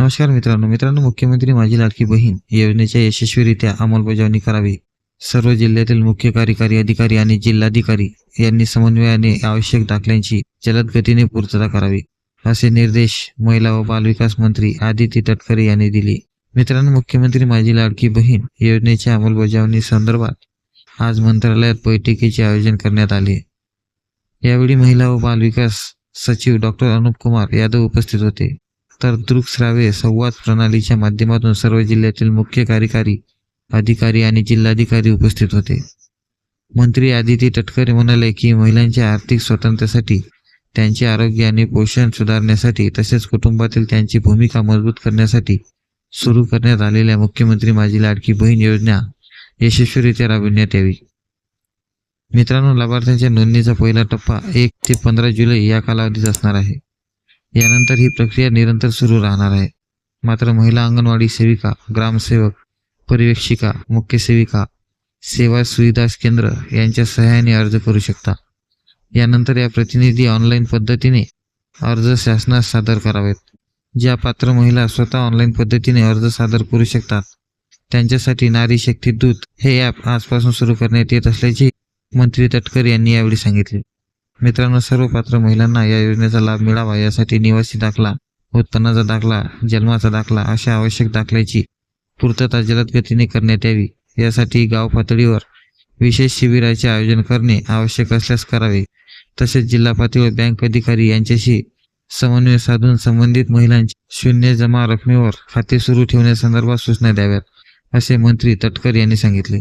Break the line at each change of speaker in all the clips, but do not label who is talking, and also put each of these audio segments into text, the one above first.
नमस्कार मित्रांनो मित्रांनो मुख्यमंत्री माझी लाडकी बहीण योजनेच्या यशस्वीरित्या अंमलबजावणी करावी. सर्व जिल्ह्यातील मुख्य कार्यकारी अधिकारी आणि जिल्हाधिकारी यांनी समन्वयाने आवश्यक दाखल्यांची जलद गतीने पूर्तता करावी असे निर्देश महिला व बालविकास मंत्री आदिती तटकरे यांनी दिले. मित्रांनो मुख्यमंत्री माझी लाडकी बहीण योजनेच्या अंमलबजावणी संदर्भात आज मंत्रालयात बैठकीचे आयोजन करण्यात आले. यावेळी महिला व बालविकास सचिव डॉक्टर अनुप कुमार यादव उपस्थित होते. तर दृकश्राव्य संवाद प्रणालीच्या माध्यमातून सर्व जिल्ह्यातील मुख्य कार्यकारी अधिकारी आणि जिल्हाधिकारी उपस्थित होते. मंत्री आदिती तटकरे म्हणाले की महिलांच्या आर्थिक स्वातंत्र्यासाठी त्यांचे आरोग्य आणि पोषण सुधारण्यासाठी तसेच कुटुंबातील त्यांची भूमिका मजबूत करण्यासाठी सुरू करण्यात आलेल्या मुख्यमंत्री माझी लाडकी बहीण योजना यशस्वीरित्या राबविण्यात यावी. मित्रांनो लाभार्थ्यांच्या नोंदणीचा पहिला टप्पा एक ते पंधरा जुलै या कालावधीत असणार आहे. यानंतर ही प्रक्रिया निरंतर सुरू राहणार आहे. मात्र महिला अंगणवाडी सेविका ग्रामसेवक पर्यवेक्षिका मुख्य सेविका सेवा सुविधा केंद्र यांच्या सहाय्याने अर्ज करू शकता. यानंतर या प्रतिनिधी ऑनलाईन पद्धतीने अर्ज शासनास सादर करावेत. ज्या पात्र महिला स्वतः ऑनलाईन पद्धतीने अर्ज सादर करू शकतात त्यांच्यासाठी नारी शक्ती दूत हे ॲप आजपासून सुरू करण्यात येत असल्याचे मंत्री तटकर यांनी यावेळी सांगितले. मित्रांनो सर्व पात्र महिलांना या योजनेचा लाभ मिळावा. यासाठी निवासी दाखला उत्पन्नाचा दाखला जन्माचा दाखला अशा आवश्यक दाखल्याची पूर्तता जलद गतीने करण्यात यावी. यासाठी गाव पातळीवर विशेष शिबिराचे आयोजन करणे आवश्यक असल्यास करावे. तसेच जिल्हा पातळीवर बँक अधिकारी यांच्याशी समन्वय साधून संबंधित महिलांची शून्य जमा रकमेवर खाते सुरू ठेवण्यासंदर्भात सूचना द्याव्यात असे मंत्री तटकर यांनी सांगितले.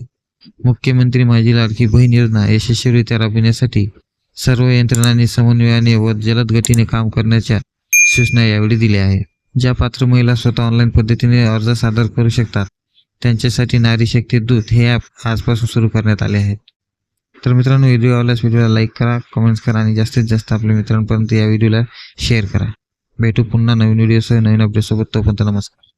मुख्यमंत्री माझी लाडकी बहीण योजना यशस्वीरित्या राबविण्यासाठी सर्व यंत्रणांनी समन्वयाने व जलद गतीने काम करण्याच्या सूचना यावेळी दिल्या आहे ज्या पात्र महिला स्वतः ऑनलाईन पद्धतीने अर्ज सादर करू शकतात त्यांच्यासाठी नारी शक्ती दूत हे ॲप आजपासून सुरू करण्यात आले आहेत. तर मित्रांनो व्हिडिओ आवडल्यास व्हिडिओला लाईक करा कमेंट्स करा आणि जास्तीत जास्त आपल्या मित्रांपर्यंत या व्हिडिओला शेअर करा. भेटू पुन्हा नवीन व्हिडिओसह नवीन अपडेटसोबत तोपर्यंत नमस्कार.